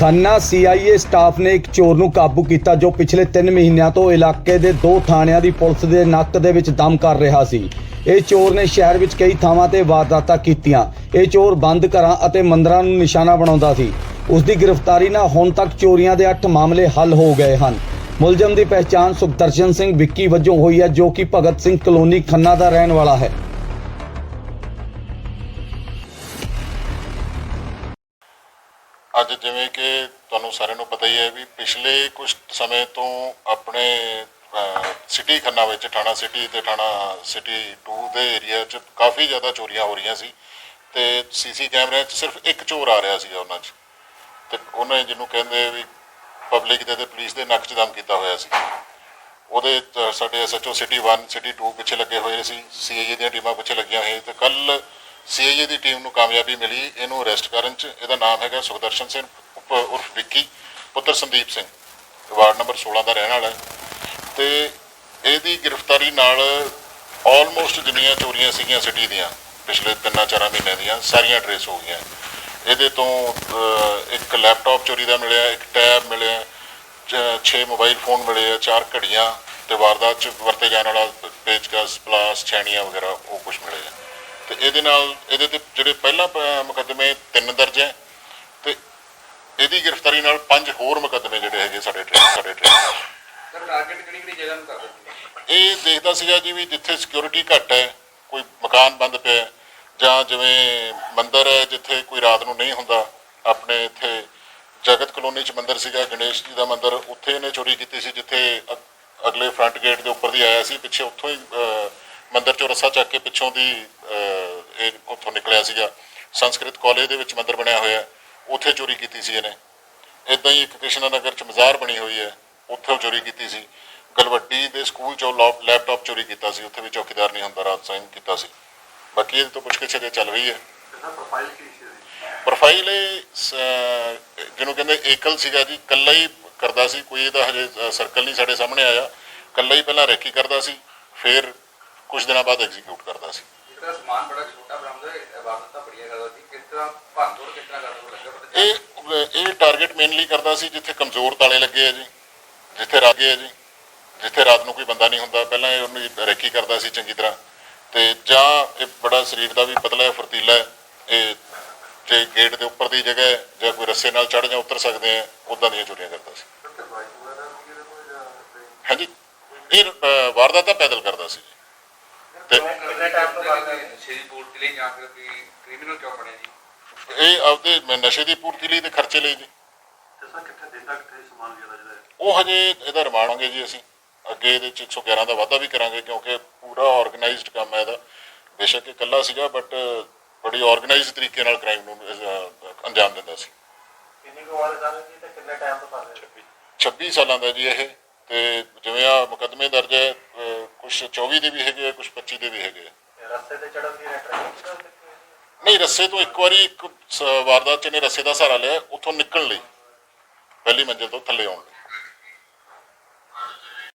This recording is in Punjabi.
ਖੰਨਾ ਸੀਆਈਏ ਸਟਾਫ ਨੇ ਇੱਕ ਚੋਰ ਨੂੰ ਕਾਬੂ ਕੀਤਾ ਜੋ ਪਿਛਲੇ 3 ਮਹੀਨਿਆਂ ਤੋਂ ਇਲਾਕੇ ਦੇ ਦੋ ਥਾਣਿਆਂ ਦੀ ਪੁਲਿਸ ਦੇ ਨੱਕ ਦੇ ਵਿੱਚ ਦਮ ਕਰ ਰਿਹਾ ਸੀ। ਇਹ ਚੋਰ ਨੇ ਸ਼ਹਿਰ ਵਿੱਚ ਕਈ ਥਾਵਾਂ ਤੇ ਵਾਰਦਾਤਾਂ ਕੀਤੀਆਂ। ਇਹ ਚੋਰ ਬੰਦ ਘਰਾਂ ਅਤੇ ਮੰਦਰਾਂ ਨੂੰ ਨਿਸ਼ਾਨਾ ਬਣਾਉਂਦਾ ਸੀ। ਉਸ ਦੀ ਗ੍ਰਿਫਤਾਰੀ ਨਾਲ ਹੁਣ ਤੱਕ ਚੋਰੀਆਂ ਦੇ 8 ਮਾਮਲੇ ਹੱਲ ਹੋ ਗਏ ਹਨ। ਮੁਲਜ਼ਮ ਦੀ ਪਹਿਚਾਣ ਸੁਖਦਰਸ਼ਨ ਸਿੰਘ ਵਿੱਕੀ ਵਜੋਂ ਹੋਈ ਹੈ, ਜੋ ਕਿ ਭਗਤ ਸਿੰਘ ਕਲੋਨੀ ਖੰਨਾ ਦਾ ਰਹਿਣ ਵਾਲਾ ਹੈ। ਅੱਜ ਜਿਵੇਂ ਕਿ ਤੁਹਾਨੂੰ ਸਾਰਿਆਂ ਨੂੰ ਪਤਾ ਹੀ ਹੈ ਵੀ ਪਿਛਲੇ ਕੁਝ ਸਮੇਂ ਤੋਂ ਆਪਣੇ ਸਿਟੀ ਖੰਨਾ ਵਿੱਚ ਥਾਣਾ ਸਿਟੀ ਤੇ ਥਾਣਾ ਸਿਟੀ 2 ਦੇ ਏਰੀਆ 'ਚ ਕਾਫੀ ਜ਼ਿਆਦਾ ਚੋਰੀਆਂ ਹੋ ਰਹੀਆਂ ਸੀ ਤੇ ਸੀਸੀ ਕੈਮਰਿਆਂ 'ਚ ਸਿਰਫ ਇੱਕ ਚੋਰ ਆ ਰਿਹਾ ਸੀ ਉਹਨਾਂ 'ਚ ਤੇ ਉਹਨੇ ਜਿਹਨੂੰ ਕਹਿੰਦੇ ਵੀ ਪਬਲਿਕ ਦੇ ਤੇ ਪੁਲਿਸ ਦੇ ਨੱਕ 'ਚ ਦਮ ਕੀਤਾ ਹੋਇਆ ਸੀ। ਉਹਦੇ 'ਚ ਸਾਡੇ ਐਸਐਚਓ ਸਿਟੀ 1 ਸਿਟੀ 2 ਪਿੱਛੇ ਲੱਗੇ ਹੋਏ ਸੀ ਸੀਆਈਏ ਦੀਆਂ ਟੀਮਾਂ ਪਿੱਛੇ ਲੱਗੀਆਂ ਹੋਈਆਂ ਤੇ ਕੱਲ ਸੀਆਈਏ ਦੀ ਟੀਮ ਨੂੰ ਕਾਮਯਾਬੀ ਮਿਲੀ, ਇਹਨੂੰ ਅਰੈਸਟ ਕਰਨ 'ਚ ਇਹਦਾ ਨਾਮ ਹੈਗਾ ਸੁਖਦਰਸ਼ਨ ਸਿੰਘ, ਉਪ- ਉਰਫ ਵਿੱਕੀ, ਪੁੱਤਰ ਸੰਦੀਪ ਸਿੰਘ, ਵਾਰਡ ਨੰਬਰ 16 ਦਾ ਰਹਿਣ ਵਾਲਾ ਹੈ। ਤੇ ਇਹਦੀ ਗ੍ਰਿਫਤਾਰੀ ਨਾਲ ਆਲਮੋਸਟ ਜਿੰਨੀਆਂ ਚੋਰੀਆਂ ਸੀਗੀਆਂ ਸਿਟੀ ਦੀਆਂ, ਪਿਛਲੇ 3-4 ਮਹੀਨਿਆਂ ਦੀਆਂ, ਸਾਰੀਆਂ ਟਰੇਸ ਹੋ ਗਈਆਂ। ਇਹਦੇ ਤੋਂ ਇੱਕ ਲੈਪਟਾਪ ਚੋਰੀ ਦਾ ਮਿਲਿਆ, ਇੱਕ ਟੈਬ ਮਿਲਿਆ 6 ਮੋਬਾਈਲ ਫੋਨ ਮਿਲੇ ਆ, ਚਾਰ ਘੜੀਆਂ, ਤੇ ਵਾਰਦਾਤ ਚ ਵਰਤੇ ਜਾਣ ਵਾਲਾ ਪੇਚਕਸ ਪਲਾਸ ਛੈਣੀਆਂ ਵਗੈਰਾ, ਉਹ ਕੁਝ ਮਿਲੇ ਆ। ਤੇ ਇਹਦੇ ਨਾਲ ਇਹਦੇ ਤੇ ਜਿਹੜੇ ਪਹਿਲਾਂ ਮੁਕੱਦਮੇ ਤਿੰਨ ਦਰਜ ਹੈ ਤੇ ਇਹਦੀ ਗ੍ਰਿਫਤਾਰੀ ਨਾਲ ਪੰਜ ਹੋਰ ਮੁਕੱਦਮੇ ਜਿਹੜੇ ਹੈਗੇ ਸਾਡੇ ਟ੍ਰੇਨ ਸਾਡੇ ਟ੍ਰੇਨ ਸਰ ਟਾਰਗੇਟ ਕਿਹੜੀ ਕਿਹੜੀ ਜਗ੍ਹਾ ਨੂੰ ਕਰਦਾ ਇਹ ਦੇਖਦਾ ਸੀਗਾ ਜੀ ਵੀ ਜਿੱਥੇ ਸਿਕਿਉਰਿਟੀ ਘੱਟ ਹੈ ਕੋਈ ਮਕਾਨ ਬੰਦ ਪਿਆ ਜਾਂ ਜਿਵੇਂ ਮੰਦਿਰ ਹੈ ਜਿੱਥੇ ਕੋਈ ਰਾਤ ਨੂੰ ਨਹੀਂ ਹੁੰਦਾ ਆਪਣੇ ਇੱਥੇ ਜਗਤ ਕਲੋਨੀ ਚ ਮੰਦਿਰ ਸੀਗਾ ਗਣੇਸ਼ ਜੀ ਦਾ ਮੰਦਿਰ ਉੱਥੇ ਇਹਨੇ ਚੋਰੀ ਕੀਤੀ ਸੀ ਜਿੱਥੇ ਅਗਲੇ ਫਰੰਟ ਗੇਟ ਦੇ ਉੱਪਰ ਦੀ ਆਇਆ ਸੀ ਪਿੱਛੇ ਉੱਥੋਂ ਹੀ ਮੰਦਿਰ ਚੋਂ ਰੱਸਾ ਚੱਕ ਕੇ ਪਿੱਛੋਂ ਦੀ ਇਹ ਉੱਥੋਂ ਨਿਕਲਿਆ ਸੀਗਾ। ਸੰਸਕ੍ਰਿਤ ਕਾਲਜ ਦੇ ਵਿੱਚ ਮੰਦਿਰ ਬਣਿਆ ਹੋਇਆ। ਉੱਥੇ ਚੋਰੀ ਕੀਤੀ ਸੀ ਇਹਨੇ। ਇਦਾਂ ਹੀ ਇੱਕ ਕ੍ਰਿਸ਼ਨਾ ਨਗਰ ਚ ਮਜ਼ਾਰ ਬਣੀ ਹੋਈ ਹੈ। ਉੱਥੇ ਚੋਰੀ ਕੀਤੀ ਸੀ। ਗਲਵੱਡੀ ਦੇ ਸਕੂਲ ਚੋਂ ਲੌਪ- ਲੈਪਟਾਪ ਚੋਰੀ ਕੀਤਾ ਸੀ। ਉੱਥੇ ਵੀ ਚੌਕੀਦਾਰ ਨਹੀਂ ਹੁੰਦਾ ਰਾਤ ਸਾਈਨ ਕੀਤਾ ਸੀ। ਬਾਕੀ ਇਹਦੇ ਤੋਂ ਪੁੱਛਗਿੱਛ ਜੇ ਚੱਲ ਰਹੀ ਹੈ। ਪ੍ਰੋਫਾਈਲ ਕੀ ਸੀ ਪ੍ਰੋਫਾਈਲ ਇਹ ਜਿਹਨੂੰ ਕਹਿੰਦੇ ਏਕਲ ਸੀਗਾ ਜੀ। ਕੱਲਾ ਹੀ ਕਰਦਾ ਸੀ। ਕੋਈ ਇਹਦਾ ਹਜੇ ਸਰਕਲ ਨਹੀਂ ਸਾਡੇ ਸਾਹਮਣੇ ਆਇਆ। ਕੱਲਾ ਹੀ ਪਹਿਲਾਂ ਰੈਕੀ ਕਰਦਾ ਸੀ। ਫਿਰ ਕੁਝ ਦਿਨਾਂ ਬਾਅਦ ਐਗਜ਼ੀਕਿਊਟ ਕਰਦਾ ਸੀ। ਜਿਹੜਾ ਸਮਾਨ ਬੜਾ ਛੋਟਾ ਬਰਾਮਦ ਹੋਇਆ ਵਾਰਦਾਤਾਂ ਬੜੀਆਂ ਕਰਦਾ ਸੀ। ਕਿਸ ਤਰ੍ਹਾਂ ਭੰਨਤੋੜ ਕਿਸ ਤਰ੍ਹਾਂ ਕਰਦਾ ਉਹ ਲੱਗਾ ਪਤਾ ਇਹ ਇਹ ਟਾਰਗੇਟ ਮੇਨਲੀ ਕਰਦਾ ਸੀ ਜਿੱਥੇ ਕਮਜ਼ੋਰ ਤਾਲੇ ਲੱਗੇ ਆ ਜੀ ਜਿੱਥੇ ਰਾਗੇ ਆ ਜੀ ਜਿੱਥੇ ਰਾਤ ਨੂੰ ਕੋਈ ਬੰਦਾ ਨਹੀਂ ਹੁੰਦਾ। ਪਹਿਲਾਂ ਇਹ ਉਹਨੂੰ ਰੈਕੀ ਕਰਦਾ ਸੀ ਚੰਗੀ ਤਰ੍ਹਾਂ। ਤੇ ਜਾਂ ਇਹ ਬੜਾ ਸਰੀਰ ਦਾ ਵੀ ਪਤਲਾ ਹੈ ਫੁਰਤੀਲਾ ਹੈ ਇਹ ਜੇ ਗੇਟ ਦੇ ਉੱਪਰ ਦੀ ਜਗ੍ਹਾ ਹੈ ਜਾਂ ਕੋਈ ਰੱਸੇ ਨਾਲ ਚੜ ਜਾਂ ਉਤਰ ਸਕਦੇ ਆ ਉਦਾਂ ਦੀਆਂ ਚੋਰੀਆਂ ਕਰਦਾ ਸੀ। ਹਾਂਜੀ। ਇਹ ਵਾਰਦਾਤਾਂ ਪੈਦਲ ਕਰਦਾ ਸੀ ਕਿੰਨੇ ਟਾਈਮ ਤੋਂ ਬਾਅਦ ਸ਼ੇਰੀ ਪੂਰਤੀ ਲਈ ਜਾਂ ਫਿਰ ਕੋਈ ਕ੍ਰਿਮੀਨਲ ਕਿਉਂ ਬਣਿਆ ਜੀ? ਇਹ ਆਪਦੇ ਨਸ਼ੇ ਦੀ ਪੂਰਤੀ ਲਈ ਤੇ ਖਰਚੇ ਲਈ ਜੀ। ਤੇ ਸਰ ਕਿੱਥੇ ਦਿੰਦਾ ਕਿੱਥੇ ਸਮਾਨ ਜਿਹੜਾ ਜਿਹੜਾ ਉਹ ਹਜੇ ਇਹਦਾ ਰਿਮਾਂਡਾਂਗੇ ਜੀ ਅਸੀਂ। ਅੱਗੇ ਇਹਦੇ ਚ 111 ਦਾ ਵਾਅਦਾ ਵੀ ਕਰਾਂਗੇ ਕਿਉਂਕਿ ਪੂਰਾ ਆਰਗੇਨਾਈਜ਼ਡ ਕੰਮ ਹੈ ਇਹਦਾ। ਬੇਸ਼ੱਕ ਇਕੱਲਾ ਸੀਗਾ ਬਟ ਬੜੀ ਆਰਗੇਨਾਈਜ਼ਡ ਤਰੀਕੇ ਨਾਲ ਕ੍ਰਾਈਮ ਨੂੰ ਅੰਜਾਮ ਦਿੰਦਾ ਸੀ। ਕਿੰਨੀ ਕੁ ਉਮਰ ਦਾ ਸੀ ਤੇ ਕਿੰਨੇ ਟਾਈਮ ਤੋਂ ਕਰ ਰਿਹਾ 26 ਸਾਲਾਂ ਦਾ ਜੀ ਇਹ। ਤੇ ਜਿਵੇਂ ਆ ਮੁਕੱਦਮੇ ਦਰਜ ਹੈ ਕੁਝ 24 ਦੇ ਵੀ ਹੈਗੇ ਕੁਝ 25 ਦੇ ਵੀ ਹੈਗੇ ਆ। ਰਸਤੇ ਤੇ ਚੜਨ ਦੀ ਟ੍ਰੇਨਿੰਗ ਨਹੀਂ ਰੱਸੇ ਤੋਂ ਇੱਕ ਵਾਰੀ ਇੱਕ ਸ- ਵਾਰਦਾਤ ਚ ਇਹਨੇ ਰੱਸੇ ਦਾ ਸਹਾਰਾ ਲਿਆ ਉੱਥੋਂ ਨਿਕਲਣ ਲਈ। ਪਹਿਲੀ ਮੰਜ਼ਿਲ ਤੋਂ ਥੱਲੇ ਆਉਣ ਲਈ।